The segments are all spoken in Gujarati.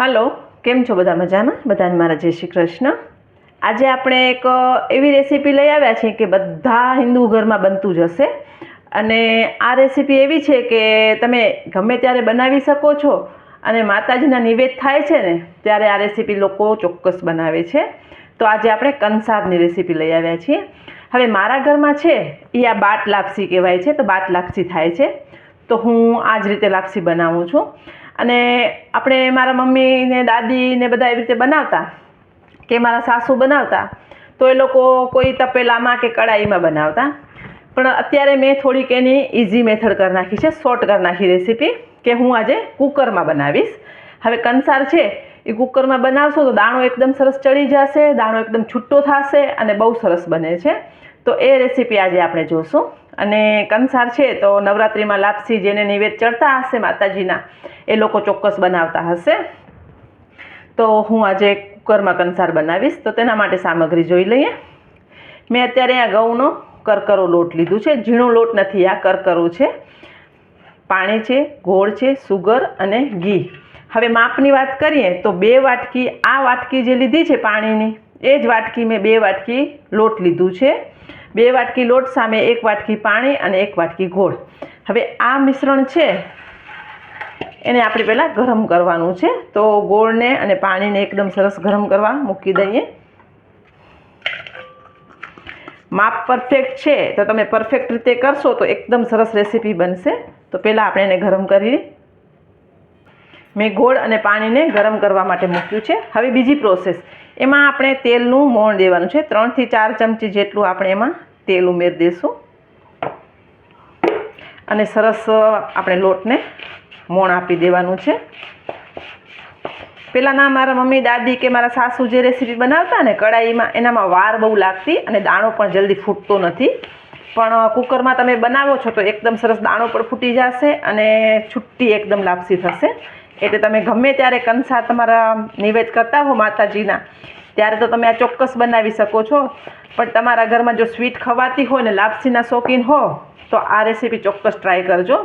હાલો, કેમ છો બધા મજામાં? બધાને મારા જય શ્રી કૃષ્ણ. આજે આપણે એક એવી રેસીપી લઈ આવ્યા છીએ કે બધા હિન્દુ ઘરમાં બનતું જ હશે. અને આ રેસીપી એવી છે કે તમે ગમે ત્યારે બનાવી શકો છો અને માતાજીના નિવેદ થાય છે ને, ત્યારે આ રેસીપી લોકો ચોક્કસ બનાવે છે. તો આજે આપણે કંસારની રેસીપી લઈ આવ્યા છીએ. હવે મારા ઘરમાં છે, એ આ બાટ લાપસી કહેવાય છે, તો બાટ લાપસી થાય છે. તો હું આ જ રીતે લાપસી બનાવું છું. અને આપણે મારા મમ્મી ને દાદી ને બધા એવી રીતે બનાવતા કે મારા સાસુ બનાવતા, તો એ લોકો કોઈ તપેલામાં કે કડાઈમાં બનાવતા. પણ અત્યારે મેં થોડીક એની ઇઝી મેથડ કરી નાખી છે શોર્ટ કરી નાખી રેસીપી કે હું આજે કુકરમાં બનાવીશ. હવે કંસાર છે, એ કુકરમાં બનાવશો તો દાણો એકદમ સરસ ચડી જશે, દાણો એકદમ છૂટો થશે અને બહુ સરસ બને છે. તો એ રેસીપી આજે આપણે જોશું. અને કંસાર છે તો નવરાત્રિમાં લાપસી જેને નિવેદ ચડતા હશે માતાજીના, એ લોકો ચોક્કસ બનાવતા હશે. તો હું આજે કુકરમાં કંસાર બનાવીશ, તો તેના માટે સામગ્રી જોઈ લઈએ. મેં અત્યારે આ ઘઉંનો કરકરો લોટ લીધું છે. ઝીણો લોટ નથી, આ કરકરો છે. પાણી છે, ગોળ છે, સુગર અને ઘી. હવે માપની વાત કરીએ તો બે વાટકી, આ વાટકી જે લીધી છે પાણીની, એ જ વાટકી મેં બે વાટકી લોટ લીધું છે. બે વાટકી લોટ સામે એક વાટકી પાણી અને એક વાટકી ગોળ. હવે આ મિશ્રણ છે, એને આપણે પહેલાં ગરમ કરવાનું છે. તો ગોળને અને પાણીને એકદમ સરસ ગરમ કરવા મૂકી દઈએ. માપ પરફેક્ટ છે, તો તમે પરફેક્ટ રીતે કરશો તો એકદમ સરસ રેસીપી બનશે. તો પહેલાં આપણે એને ગરમ કરી મેં ગોળ અને પાણીને ગરમ કરવા માટે મૂક્યું છે. હવે બીજી પ્રોસેસ એમાં આપણે તેલનું મોણ દેવાનું છે ત્રણથી ચાર ચમચી જેટલું આપણે એમાં તેલ ઉમેરી દઈશું અને સરસ આપણે લોટને મોણ આપી દેવાનું છે. પહેલાંના મારા મમ્મી, દાદી કે મારા સાસુ જે રેસીપી બનાવતા ને કડાઈમાં એનામાં વાર બહુ લાગતી અને દાણો પણ જલ્દી ફૂટતો નથી. પણ કુકરમાં તમે બનાવો છો તો એકદમ સરસ દાણો પણ ફૂટી જશે અને છુટ્ટી એકદમ લાપસી થશે. એટલે તમે ગમે ત્યારે કંસા તમારા નિવેદ કરતા હો માતાજીના ત્યારે તો તમે આ ચોક્કસ બનાવી શકો છો. પણ તમારા ઘરમાં જો સ્વીટ ખવાતી હોય ને લાપસીના શોખીન હો, તો આ રેસીપી ચોક્કસ ટ્રાય કરજો.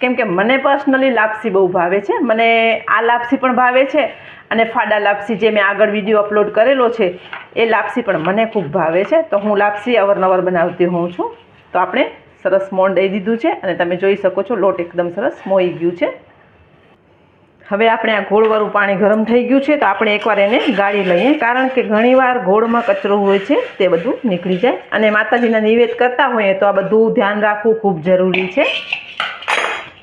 કેમ કે મને પર્સનલી લાપસી બહુ ભાવે છે. મને આ લાપસી પણ ભાવે છે અને ફાડા લાપસી જે મેં આગળ વીડિયો અપલોડ કરેલો છે, એ લાપસી પણ મને ખૂબ ભાવે છે. તો હું લાપસી અવારનવાર બનાવતી હોઉં છું. તો આપણે સરસ મોણ દઈ દીધું છે અને તમે જોઈ શકો છો લોટ એકદમ સરસ મોઈ ગયું છે. હવે આપણે આ ગોળવાળું પાણી ગરમ થઈ ગયું છે તો આપણે એકવાર એને ગાળી લઈએ. કારણ કે ઘણીવાર ગોળમાં કચરો હોય છે, તે બધું નીકળી જાય. અને માતાજીના નિવેદ કરતા હોઈએ તો આ બધું ધ્યાન રાખવું ખૂબ જરૂરી છે.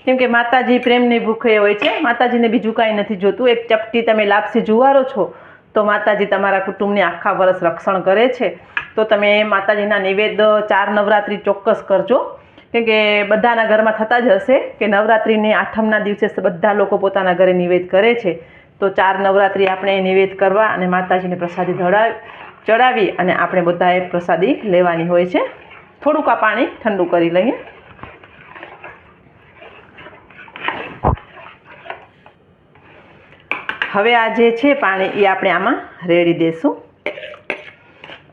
કેમ કે માતાજી પ્રેમની ભૂખે હોય છે, માતાજીને બીજું કાંઈ નથી જોતું. એક ચપટી તમે લાપસી જુવારો છો, તો માતાજી તમારા કુટુંબને આખા વર્ષ રક્ષણ કરે છે. તો તમે માતાજીના નિવેદ ચાર નવરાત્રિ ચોક્કસ કરજો. કેમ કે બધાના ઘરમાં થતા જ હશે કે નવરાત્રિને આઠમના દિવસે બધા લોકો પોતાના ઘરે નિવેદ કરે છે. તો ચાર નવરાત્રિ આપણે નિવેદ કરવા અને માતાજીને પ્રસાદી ધડાવી, ચડાવી અને આપણે બધાએ પ્રસાદી લેવાની હોય છે. થોડુંક આ પાણી ઠંડુ કરી લઈએ. હવે આ જે છે પાણી એ આપણે આમાં રેડી દઈશું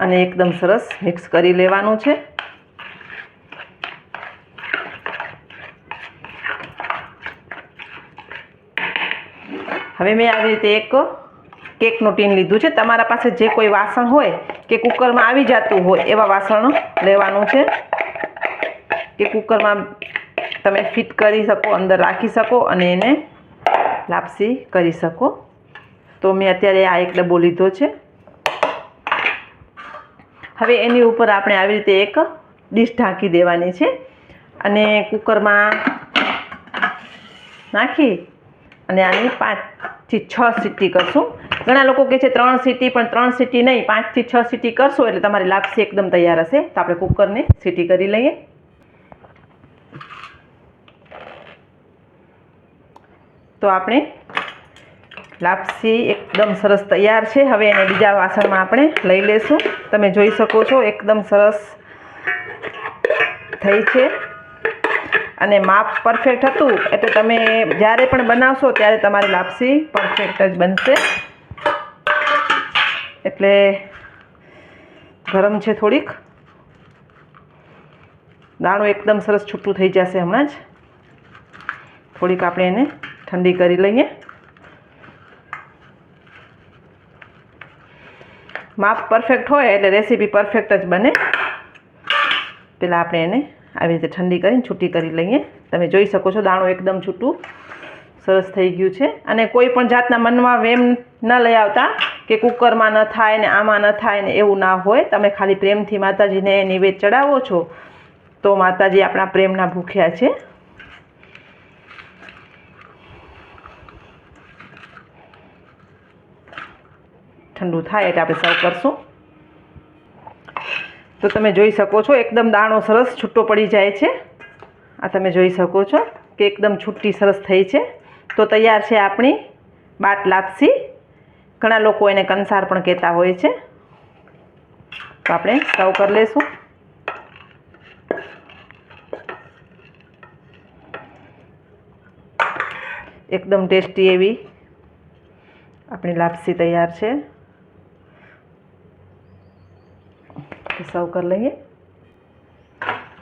અને એકદમ સરસ મિક્સ કરી લેવાનું છે. હવે મેં આવી રીતે એક કેકનું ટીન લીધું છે. તમારા પાસે જે કોઈ વાસણ હોય કે કુકરમાં આવી જતું હોય, એવા વાસણ લેવાનું છે. કે કુકરમાં તમે ફિટ કરી શકો, અંદર રાખી શકો અને એને લાપસી કરી શકો. તો મેં અત્યારે આ એક ડબ્બો લીધો છે. હવે એની ઉપર આપણે આવી રીતે એક ડીશ ઢાંકી દેવાની છે અને કુકરમાં નાખી અને આની પાંચથી છ સીટી કરશું. ઘણા લોકો કહે છે ત્રણ સીટી, પણ ત્રણ સીટી નહીં, પાંચથી છ સીટી કરશો એટલે તમારી લાપસી એકદમ તૈયાર હશે. તો આપણે કુકરને સીટી કરી લઈએ. તો આપણે લાપસી એકદમ સરસ તૈયાર છે. હવે એને બીજા વાસણમાં આપણે લઈ લેશું. તમે જોઈ શકો છો, એકદમ સરસ થઈ છે. અને માપ પરફેક્ટ હતું, એટલે તમે જ્યારે પણ બનાવશો ત્યારે તમારી લાપસી પરફેક્ટ જ બનશે. એટલે ગરમ છે થોડીક. દાણું એકદમ સરસ છૂટું થઈ જશે હમણાં જ. થોડીક આપણે એને ઠંડી કરી લઈએ. માપ પરફેક્ટ હોય એટલે રેસીપી પરફેક્ટ જ બને. પહેલાં આપણે એને આવી રીતે ઠંડી કરીને છૂટી કરી લઈએ. તમે જોઈ શકો છો દાણો એકદમ છૂટું, સરસ થઈ ગયું છે. અને કોઈ પણ જાતના મનમાં વેમ ન લઈ આવતા કે કુકરમાં ન થાય ને આમાં ન થાય ને એવું ના હોય. તમે ખાલી પ્રેમથી માતાજીને નિવેદ ચડાવો છો તો માતાજી આપણા પ્રેમના ભૂખ્યા છે. ઠંડુ થાય એટલે આપણે સર્વ કરશું. તો તમે જોઈ શકો છો, એકદમ દાણો સરસ છૂટો પડી જાય છે. આ તમે જોઈ શકો છો કે એકદમ છૂટી સરસ થઈ છે. તો તૈયાર છે આપણી બાટ લાપસી. ઘણા લોકો એને કંસાર પણ કહેતા હોય છે. તો આપણે સર્વ કરી લેશું. એકદમ ટેસ્ટી એવી આપણી લાપસી તૈયાર છે. સર્વ કરી લઈએ.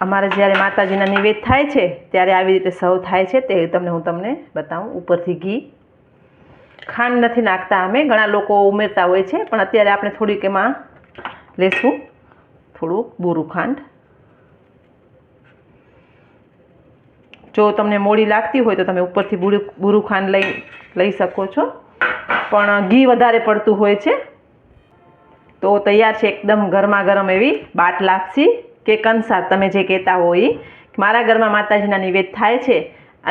અમારે જ્યારે માતાજીના નિવેદ થાય છે, ત્યારે આવી રીતે સર્વ થાય છે, તે તમને હું તમને બતાવું. ઉપરથી ઘી. ખાંડ નથી નાખતા અમે, ઘણા લોકો ઉમેરતા હોય છે, પણ અત્યારે આપણે થોડીક એમાં લેશું. થોડુંક બોરું ખાંડ. જો તમને મોડી લાગતી હોય તો તમે ઉપરથી બુરુ બુરુ ખાંડ લઈ લઈ શકો છો. પણ ઘી વધારે પડતું હોય છે. તો તૈયાર છે એકદમ ગરમા ગરમ એવી બાટ લાપસી કે કંસાર, તમે જે કહેતા હો એ મારા ઘરમાં માતાજીના નિવેદ થાય છે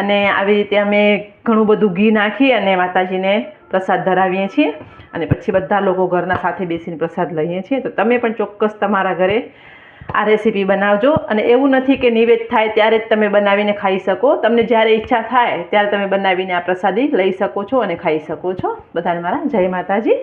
અને આવી રીતે અમે ઘણું બધું ઘી નાખી અને માતાજીને પ્રસાદ ધરાવીએ છીએ અને પછી બધા લોકો ઘરના સાથે બેસીને પ્રસાદ લઈએ છીએ. તો તમે પણ ચોક્કસ તમારા ઘરે આ રેસીપી બનાવજો અને એવું નથી કે નિવેદ થાય ત્યારે જ તમે બનાવીને ખાઈ શકો. તમને જ્યારે ઈચ્છા થાય ત્યારે તમે બનાવીને આ પ્રસાદી લઈ શકો છો અને ખાઈ શકો છો. બધાને મારા જય માતાજી.